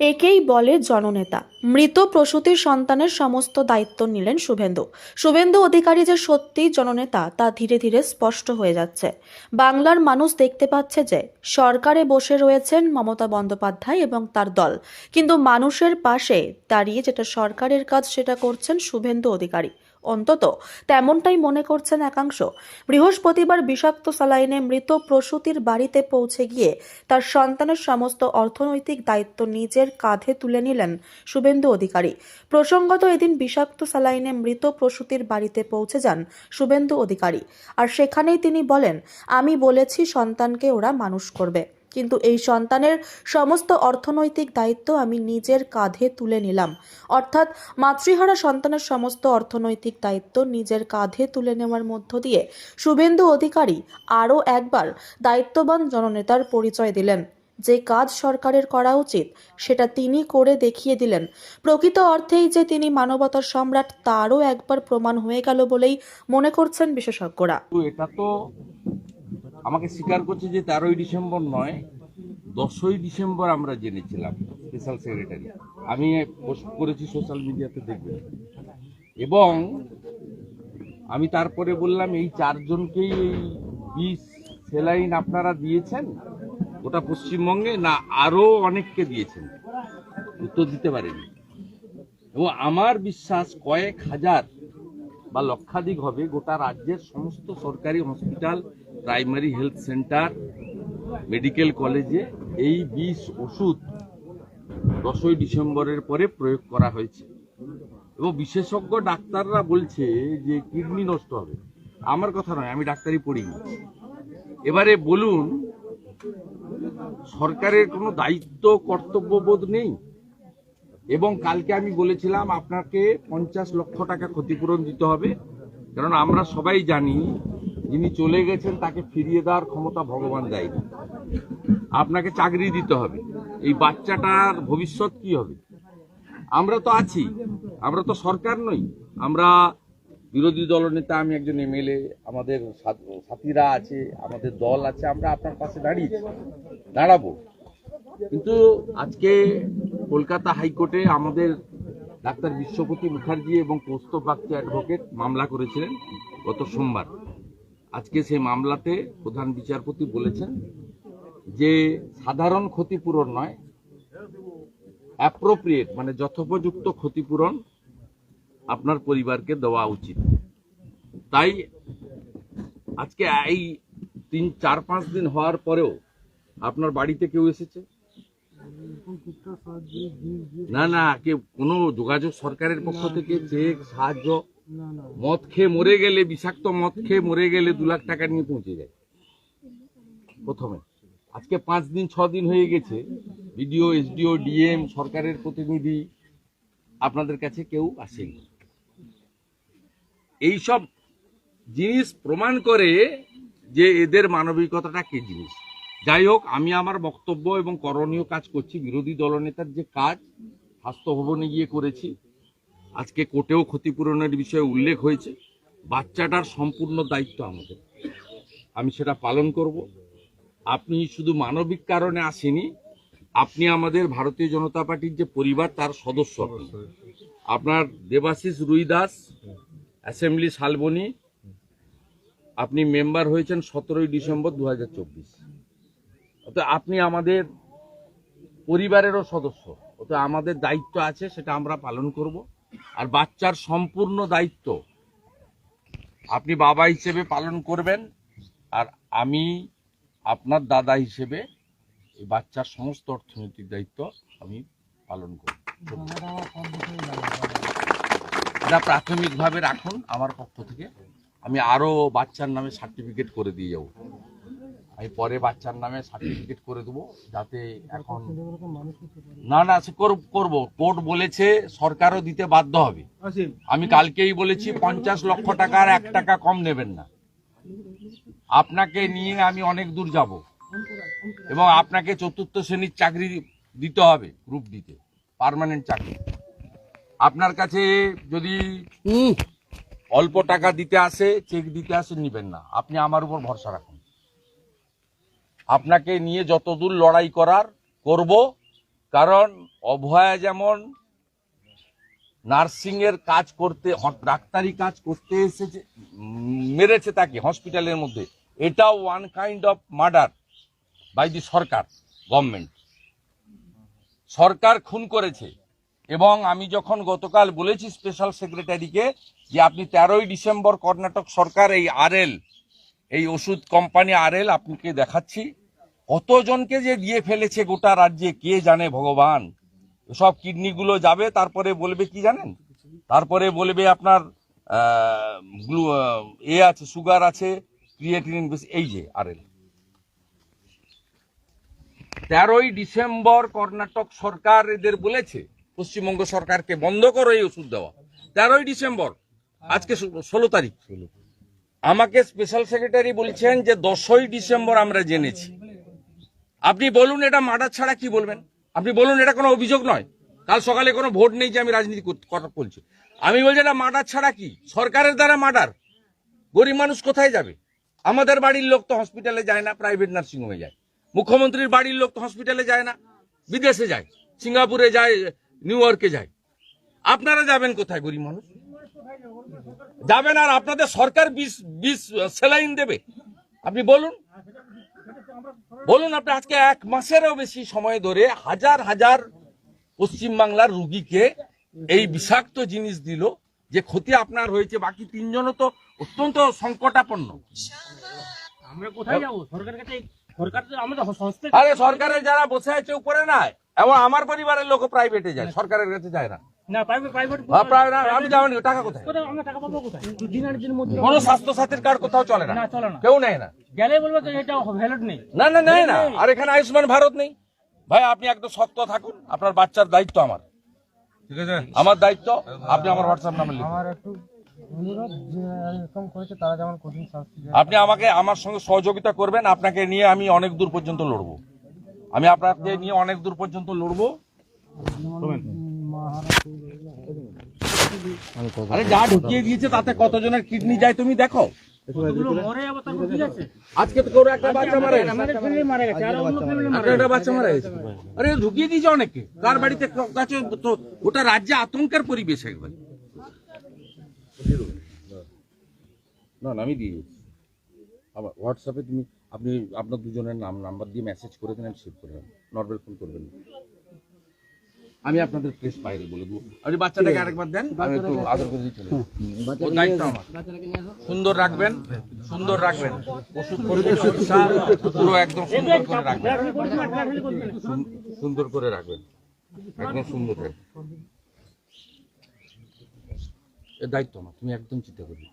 একেই বলে জননেতা। মৃত প্রসূতির সন্তানের সমস্ত দায়িত্ব নিলেন শুভেন্দু। শুভেন্দু অধিকারী যে সত্যিই জননেতা, তা ধীরে ধীরে স্পষ্ট হয়ে যাচ্ছে। বাংলার মানুষ দেখতে পাচ্ছে যে, সরকারে বসে রয়েছেন মমতা বন্দ্যোপাধ্যায় এবং তার দল। কিন্তু মানুষের পাশে দাঁড়িয়ে যেটা সরকারের কাজ, সেটা করছেন শুভেন্দু অধিকারী। অন্তত তেমনটাই মনে করছেন একাংশ। বৃহস্পতিবার বিষাক্ত সালাইনে মৃত প্রসূতির বাড়িতে পৌঁছে গিয়ে তার সন্তানের সমস্ত অর্থনৈতিক দায়িত্ব নিজের কাঁধে তুলে নিলেন শুভেন্দু অধিকারী। প্রসঙ্গত এদিন বিষাক্ত সালাইনে মৃত প্রসূতির বাড়িতে পৌঁছে যান শুভেন্দু অধিকারী। আর সেখানেই তিনি বলেন, আমি বলেছি সন্তানকে ওরা মানুষ করবে। কিন্তু এই সন্তানের সমস্ত অর্থনৈতিক দায়িত্ব আমি নিজের কাঁধে তুলে নিলাম। অর্থাৎ মাতৃহারা সন্তানের সমস্ত অর্থনৈতিক দায়িত্ব নিজের কাঁধে তুলে নেওয়ার মধ্য দিয়ে শুভেন্দু অধিকারী আরও একবার দায়িত্ববান জননেতার পরিচয় দিলেন। যে কাজ সরকারের করা উচিত, সেটা তিনি করে দেখিয়ে দিলেন। প্রকৃত অর্থেই যে তিনি মানবতার সম্রাট, তারও একবার প্রমাণ হয়ে গেল বলেই মনে করছেন বিশেষজ্ঞরা। এটা তো আমাকে স্বীকার করছে যে তেরোই ডিসেম্বর নয়, দশই ডিসেম্বর আমরা জেনেছিলাম স্পেশাল সেক্রেটারি আমি পোস্ট করেছি সোশ্যাল মিডিয়াতে দেখবেন। এবং আমি তারপরে বললাম, এই চারজনকেই এই বিষ, সেলাইন আপনারা দিয়েছেন? গোটা পশ্চিমবঙ্গে? না, আরও অনেককে দিয়েছেন। উত্তর দিতে পারেনি। এবং আমার বিশ্বাস কয়েক হাজার বা লক্ষাধিক হবে গোটা রাজ্যের সমস্ত সরকারি hospital primary health centre, medical কলেজে এই বিষ ওষুধ দশই ডিসেম্বরের পরে প্রয়োগ করা হয়েছে। এবং বিশেষজ্ঞ ডাক্তাররা বলছে যে কিডনি নষ্ট হবে। আমার কথা নয়, আমি ডাক্তারি পড়িনি। এবারে বলুন, সরকারের কোনো দায়িত্ব, কর্তব্যবোধ নেই? এবং কালকে আমি বলেছিলাম আপনাকে পঞ্চাশ লক্ষ টাকা ক্ষতিপূরণ দিতে হবে। কারণ আমরা সবাই জানি যিনি চলে গেছেন, তাকে ফিরিয়ে দেওয়ার ক্ষমতা ভগবান দেয়নি। আপনাকে চাকরি দিতে হবে। এই বাচ্চাটার ভবিষ্যৎ কি হবে? আমরা তো আছি। আমরা তো সরকার নই। আমরা বিরোধী দলনেতা আমি একজন এমএলএ, আমাদের সাথীরা আছে, আমাদের দল আছে, আমরা আপনার পাশে দাঁড়িয়েছি। দাঁড়াবো। কিন্তু আজকে কলকাতা হাইকোর্টে আমাদের ডাক্তার বিশ্বপতি মুখার্জি এবং কৌস্তব বাগচি অ্যাডভোকেট মামলা করেছিলেন গত সোমবার। আজকে সেই মামলাতে প্রধান বিচারপতি বলেছেন যে সাধারণ ক্ষতিপূরণ নয় অ্যাপ্রোপ্রিয়েট মানে যথোপযুক্ত ক্ষতিপূরণ আপনার পরিবারকে দেওয়া উচিত। তাই আজকে এই তিন, চার, পাঁচ দিন হওয়ার পরেও আপনার বাড়িতে কেউ এসেছে? না না কে কোনো যোগাযোগ সরকারের পক্ষ থেকে চেক, সাহায্য মদ খেয়ে মরে গেলে, বিষাক্ত মদ খেয়ে মরে গেলে দু লাখ টাকা নিয়ে পৌঁছে যায়। প্রথমে। আজকে পাঁচ দিন, ছ দিন হয়ে গেছে। বিডিও, এসডিও, ডিএম, সরকারের প্রতিনিধি আপনাদের কাছে কেউ আসেনি। এইসব জিনিস প্রমাণ করে যে এদের মানবিকতাটা কি জিনিস। যাই হোক, আমি আমার বক্তব্য এবং করণীয় কাজ করছি। বিরোধী দলনেতার যে কাজ, স্বাস্থ্য ভবনে গিয়ে করেছি। আজকে কোর্টেও ক্ষতিপূরণের বিষয়ে উল্লেখ হয়েছে। বাচ্চাটার সম্পূর্ণ দায়িত্ব আমাদের। আমি সেটা পালন করব। আপনি শুধু মানবিক কারণে আসেনি, আপনি আমাদের ভারতীয় জনতা পার্টির যে পরিবার, তার সদস্য আপনার দেবাশিস রুই দাস অ্যাসেম্বলি শালবনি, আপনি মেম্বার হয়েছেন সতেরোই ডিসেম্বর দু হাজার চব্বিশ আপনি আমাদের পরিবারেরও সদস্য অর্থাৎ আমাদের দায়িত্ব আছে, সেটা আমরা পালন করব। আর বাচ্চার সম্পূর্ণ দায়িত্ব। আপনি বাবা হিসেবে পালন করবেন আর আমি আপনার দাদা হিসেবে এই বাচ্চার সমস্ত অর্থনৈতিক দায়িত্ব আমি পালন করব। এটা প্রাথমিকভাবে রাখুন, আমার পক্ষ থেকে। আমি আরও বাচ্চার নামে সার্টিফিকেট করে দিয়ে যাব। আমি পরে বাচ্চার নামে সার্টিফিকেট করে দেবো যাতে এখন না না সে করব করব। কোর্ট বলেছে সরকারও দিতে বাধ্য হবে। আমি কালকেই বলেছি পঞ্চাশ লক্ষ টাকার এক টাকা কম নেবেন না। আপনাকে নিয়ে আমি অনেক দূর যাব। এবং আপনাকে চতুর্থ শ্রেণির চাকরি দিতে হবে গ্রুপ দিতে পার্মানেন্ট চাকরি। আপনার কাছে যদি অল্প টাকা দিতে আসে চেক দিতে আসে নিবেন না। আপনি আমার উপর ভরসা রাখুন। আপনাকে নিয়ে যতদূর লড়াই করার করব, কারণ অভয়া যেমন নার্সিং এর কাজ করতে, ডাক্তারি কাজ করতে এসেছে মেরেছে তাকে হসপিটালের মধ্যে। এটাও one kind of murder by the Sarkar government সরকার খুন করেছে। এবং আমি যখন গতকাল বলেছি স্পেশাল সেক্রেটারিকে যে আপনি তেরোই ডিসেম্বর কর্ণাটক সরকার, এই আরএল এই ওষুধ কোম্পানি আরএল আপনাকে দেখাচ্ছি। কতজনকে যে দিয়ে ফেলেছে গোটা রাজ্যে, কে জানে ভগবান? সব কিডনিগুলো যাবে, তারপরে বলবে কি জানেন? তারপরে বলবে আপনার এ আছে, সুগার আছে, ক্রিয়েটিনিন বেশি, এই যে আরএল। তেরোই ডিসেম্বর কর্ণাটক সরকার এদের বলেছে, পশ্চিমবঙ্গ সরকারকে বন্ধ করো এই ওষুধ দেওয়া। তেরোই ডিসেম্বর, আজকে ষোলো তারিখ। আমাকে স্পেশাল সেক্রেটারি বলছেন যে দশই ডিসেম্বর আমরা জেনেছি। আপনি বলুন এটা মার্ডার ছাড়া কি বলবেন? আপনি বলুন এটা কোনো অভিযোগ নয়। কাল সকালে কোনো ভোট নেই যে আমি রাজনীতি কথা বলছি। আমি বলছি এটা মার্ডার ছাড়া কি? সরকারের দ্বারা মার্ডার। গরিব মানুষ কোথায় যাবে? আমাদের বাড়ির লোক তো হসপিটালে যায় না প্রাইভেট নার্সিং হোমে যায়। মুখ্যমন্ত্রীর বাড়ির লোক তো হসপিটালে যায় না, বিদেশে যায়, সিঙ্গাপুরে যায় নিউ ইয়র্কে যায়। আপনারা যাবেন কোথায় গরিব মানুষ? যাবেন আর আপনাদের সরকার বিষ বিষ সেলাইন দেবে। আপনি বলুন। বলুন আপনি আজকে এক মাসেরও বেশি সময় ধরে হাজার হাজার পশ্চিমবাংলার রুগীকে এই বিষাক্ত জিনিস দিল যে ক্ষতি আপনার হয়েছে বাকি তিনজনও তো অত্যন্ত সংকটাপন্ন। আমরা কোথায় যাব? সরকারের কাছে আরে সরকারের যারা বসে আছে উপরে নাই। এবং আমার পরিবারের লোক প্রাইভেটে যায় সরকারের কাছে যায় না। না প্রাইভেট প্রাইভেট আ, প্রায়- আমি যাবেন টাকা কোথায়? কোথায় আমরা টাকা পাবো কোথায়? দিনের মধ্যে কোনো স্বাস্থ্য সাথীর কার্ড কোথাও চলে না। না চলে না। কেউ নেয় না। গেলে বলব এটা ভ্যালিড নেই। না না নেয় না। আর এখানে আয়ুষ্মান ভারত নেই। ভাই আপনি একদম শক্ত থাকুন। আপনার বাচ্চার দায়িত্ব আমার। ঠিক আছে? আমার দায়িত্ব আপনি আমার হোয়াটসঅ্যাপ লিখুন। আমার একটু আপনি আমাকে আমার সঙ্গে সহযোগিতা করবেন। আপনাকে নিয়ে আমি অনেক দূর পর্যন্ত লড়বো। আমি আপনাকে নিয়ে অনেক দূর পর্যন্ত লড়বো। আরে যা ঢুকিয়ে দিয়েছে তাতে কতজনের কিডনি যায় তুমি দেখো। কতগুলো মরে যাব তারপর ঠিক আছে। আজকে তো কারও একটা বাচ্চা মারা। গেছে আমাদের ফ্যামিলি মারা গেছে আর অন্য ফ্যামিলি মারা আজকে একটা বাচ্চা মারা গেছে। আরে ঢুকিয়ে দিয়েছে অনেকে কার বাড়িতে কাছে তো গোটা রাজ্যে আতঙ্কের পরিবেশ একবার। না না আমি দিয়ে আবার হোয়াটসঅ্যাপে তুমি আপনি আপনার দুজনের নাম নাম্বার দিয়ে মেসেজ করে দিন আমি সেভ করে নর্মাল ফোন করবেন না। আমি আপনাদের প্রেস বাইরে বলে দেবো। আপনি বাচ্চাটাকে আরেকবার দেন। আমি একটু আদর করে দায়িত্ব আমার। সুন্দর রাখবেন সুন্দর রাখবেন। ওষুধ পুরো একদম সুন্দর করে রাখবেন। সুন- সুন্দর করে রাখবেন। একদম সুন্দর রাখবেন দায়িত্ব আমার তুমি একদম চিন্তা করবে না।